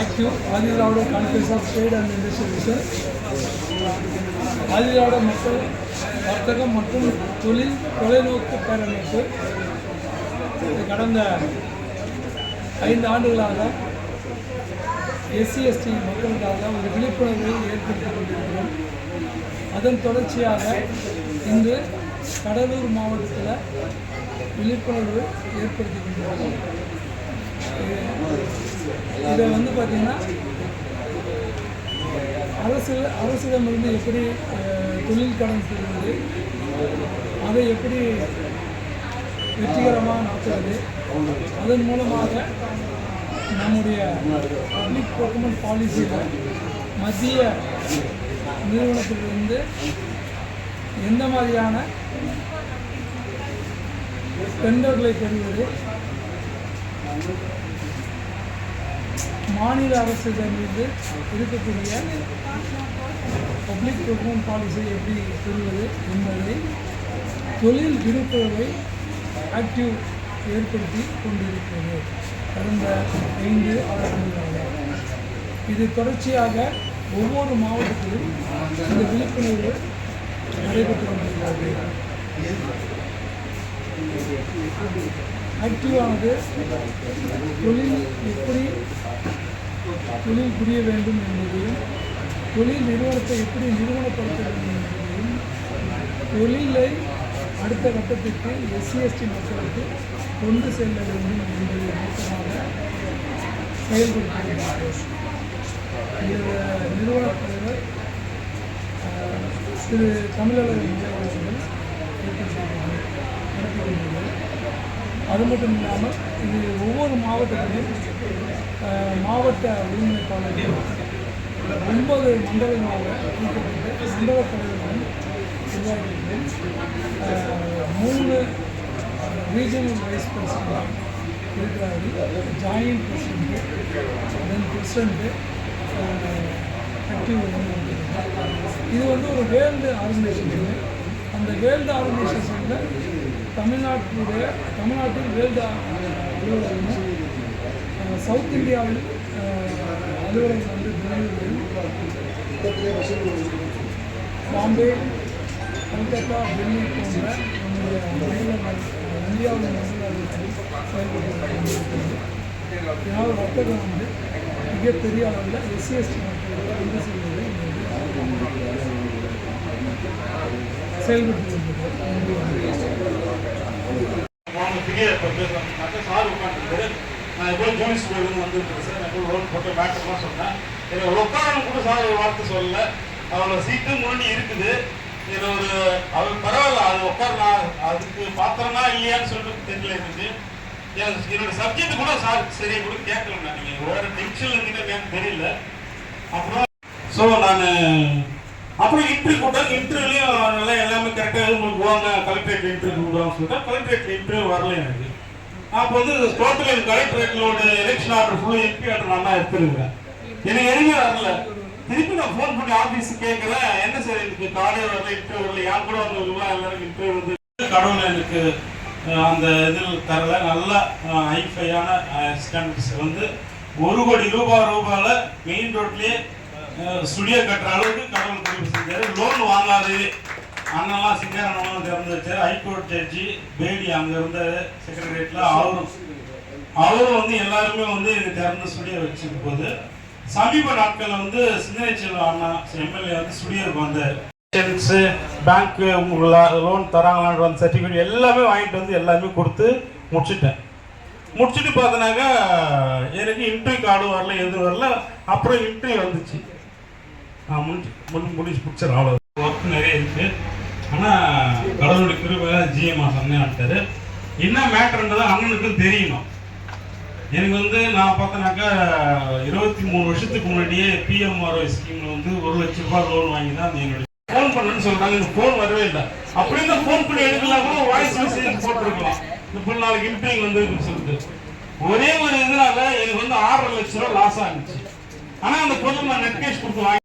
Active All is of of and of trade and மக்கள் வர்த்தகம் மற்றும் தொழில் தொலைநோக்கு பேரமைப்பு கடந்த ஐந்து ஆண்டுகளாக எஸ்சி எஸ்டி மக்களுக்காக ஒரு விழிப்புணர்வை ஏற்படுத்தி கொண்டிருக்கிறோம். அதன் தொடர்ச்சியாக இன்று கடலூர் மாவட்டத்தில் விழிப்புணர்வு ஏற்படுத்தி கொண்டிருக்கிறோம். இதை வந்து பார்த்திங்கன்னா அரசு அரசிடமிருந்து எப்படி தொழில் கடன் பெறுவது அதை எப்படி வெற்றிகரமாக நடத்துவது அதன் மூலமாக நம்முடைய பப்ளிக் ப்ரொக்யூமெண்ட் பாலிசியில் மத்திய நிறுவனத்திலிருந்து எந்த மாதிரியான டெண்டர்களை பெறுவது மாநில அரசிடமிருந்து இருக்கக்கூடிய பப்ளிக் ப்ரொக்யூமெண்ட் பாலிசியை எப்படி பெறுவது என்பதை தொழில் விழிப்புணர்வை ஆக்டிவ் ஏற்படுத்தி கொண்டிருக்கிறது. கடந்த ஐந்து ஆண்டுகளாக. இது தொடர்ச்சியாக ஒவ்வொரு மாவட்டத்திலும் இந்த விழிப்புணர்வு நடைபெற்று கொண்டிருக்கிறது. ஆக்டிவானது தொழில் எப்படி தொழில் புரிய வேண்டும் என்பதையும் தொழில் நிறுவனத்தை எப்படி நிறுவனப்படுத்த வேண்டும் என்பதையும் தொழிலை அடுத்த கட்டத்திற்கு எஸ்சி எஸ்டி மக்களுக்கு கொண்டு செல்ல வேண்டும் என்பதை நோக்கமாக செயல்படுத்துகிறார்கள் இந்த நிறுவன தலைவர் திரு தமிழக அவர்கள் நடத்தி கொண்டுள்ளார். அது மட்டும் இல்லாமல் இது ஒவ்வொரு மாவட்டத்திலும் மாவட்ட ஒருங்கிணைப்பாளர்கள் ஒன்பது மண்டலங்களாக பிரிக்கப்பட்டு மண்டல தலைவர்களும் நிர்வாகிகளும் மூணு ரீஜனல் வைஸ் பிரசிடென்ட் இருக்கிறார்கள். Joint president then president active இது வந்து ஒரு வேர்ல்டு ஆர்கனைசேஷன் அந்த வேர்ல்டு ஆர்கனைசேஷனில் தமிழ்நாட்டினுடைய தமிழ்நாட்டில் வேல்டா அலுவலகமும் சவுத் இந்தியாவில் அலுவலகம் வந்து பெங்களூரிலும் பாம்பே கல்கத்தா டெல்லி போன்ற நம்முடைய மாநிலங்கள் அஹ், இந்தியாவின் மாநிலங்களில் செயல்பட்டு இதனால் வர்த்தகம் வந்து மிகப்பெரிய அளவில் எஸ்சிஎஸ்டி மக்களுக்கு கொண்டு செய்வதை செயல்பட்டு வருகிறது சார் உட்காந்துருக்காரு நான் எவ்வளோ ஜோனி ஸ்கூல்லேருந்து வந்துருக்கேன் சார் நான் எவ்வளோ ரோட் போட்டு மேட்டர்லாம் சொன்னேன் எனக்கு உட்காரணும் கூட சார் ஒரு வார்த்தை சொல்லலை அவளை சீட்டு முன்னாடி இருக்குது இது ஒரு அவர் பரவாயில்ல அது உட்காரலாம் அதுக்கு பாத்திரம்னா இல்லையான்னு சொல்லிட்டு தெரியல எனக்கு எனக்கு என்னோட சப்ஜெக்ட் கூட சார் சரியா கூட கேட்கல நீங்கள் வேறு டென்ஷனில் இருந்தீங்கன்னு தெரியல அப்புறம் ஸோ நான் அப்புறம் இன்டர்வியூ கூட்டாங்க இன்டர்வியூலையும் நல்லா எல்லாமே கரெக்டாக உங்களுக்கு போவாங்க. கலெக்டரேட் இன்டர்வியூ கூடுவாங்க சொல்லிட்டு கலெக்டரேட் இன்டர்வியூ வரல எனக்கு. அப்போ வந்து டோட்டல் கலெக்டரேட்லோட எலெக்ஷன் ஆர்டர் ஃபுல்லாக எம்பி ஆர்டர் நல்லா எடுத்துருக்கேன். எனக்கு எதுவுமே வரல. திருப்பி நான் ஃபோன் பண்ணி ஆஃபீஸ் கேட்குறேன். என்ன சார் எனக்கு காலையில் வரல இன்டர்வியூ வரல யார் கூட வந்தவங்களாம் எல்லாருக்கும் இன்டர்வியூ வந்து கடவுள் எனக்கு அந்த இதில் தரல. நல்ல ஹைஃபையான ஸ்டாண்டர்ட்ஸ் வந்து ஒரு கோடி ரூபாய் ரூபாயில மெயின் ரோட்லேயே ஸ்டுடியோ கட்டுற அளவுக்கு கடவுள் குறிப்பு செஞ்சார். லோன் வாங்காது. அண்ணெல்லாம் சிங்காரண்ணெல்லாம் திறந்து வச்சார் ஹைகோர்ட் ஜட்ஜி பேடி அங்கே இருந்த செக்ரட்டரியேட்டில் அவரும் அவரும் வந்து எல்லாருமே வந்து இது திறந்து ஸ்டுடியோ வச்சிருக்கும் போது சமீப நாட்களில் வந்து சிந்தனை செல்வ அண்ணா எம்எல்ஏ வந்து ஸ்டுடியோக்கு வந்தார். பேங்க் உங்களுக்கு லோன் தராங்களான்னு வந்து சர்டிஃபிகேட் எல்லாமே வாங்கிட்டு வந்து எல்லாமே கொடுத்து முடிச்சுட்டேன். முடிச்சுட்டு பார்த்தனாக்கா எனக்கு இன்ட்ரிவ் கார்டு வரல எதுவும் வரல அப்புறம் இன்ட்ரிவ் வந்துச்சு. நான் முடிஞ்சு முடி முடிச்சு பிடிச்சர் அவ்வளோ ஒர்க் நிறைய இருக்குது ஆனால் கடவுளுடைய கிருபை ஜிஎம்ஆ ஆட்டார் என்ன மேட்ருன்றது அண்ணனுக்கும் தெரியணும். எனக்கு வந்து நான் பார்த்தனாக்கா இருபத்தி மூணு வருஷத்துக்கு முன்னாடியே பிஎம்ஆர்ஓ ஸ்கீமில் வந்து ஒரு லட்ச ரூபாய் லோன் வாங்கி தான் அந்த என்னுடைய ஃபோன் பண்ணுன்னு சொல்கிறாங்க எனக்கு ஃபோன் வரவே இல்லை. அப்படி இந்த ஃபோன் பண்ணி எடுக்கலாம் கூட வாய்ஸ் மெசேஜ் போட்டிருக்கலாம். இந்த பிள்ளை நாளைக்கு இன்ட்ரிங் வந்து சொல்லிட்டு. ஒரே ஒரு இதனால எனக்கு வந்து ஆறரை லட்ச ரூபா லாஸ் ஆகிடுச்சு ஆனால் அந்த பொருள் நான் நெட் கேஷ் கொடுத்து வாங்கி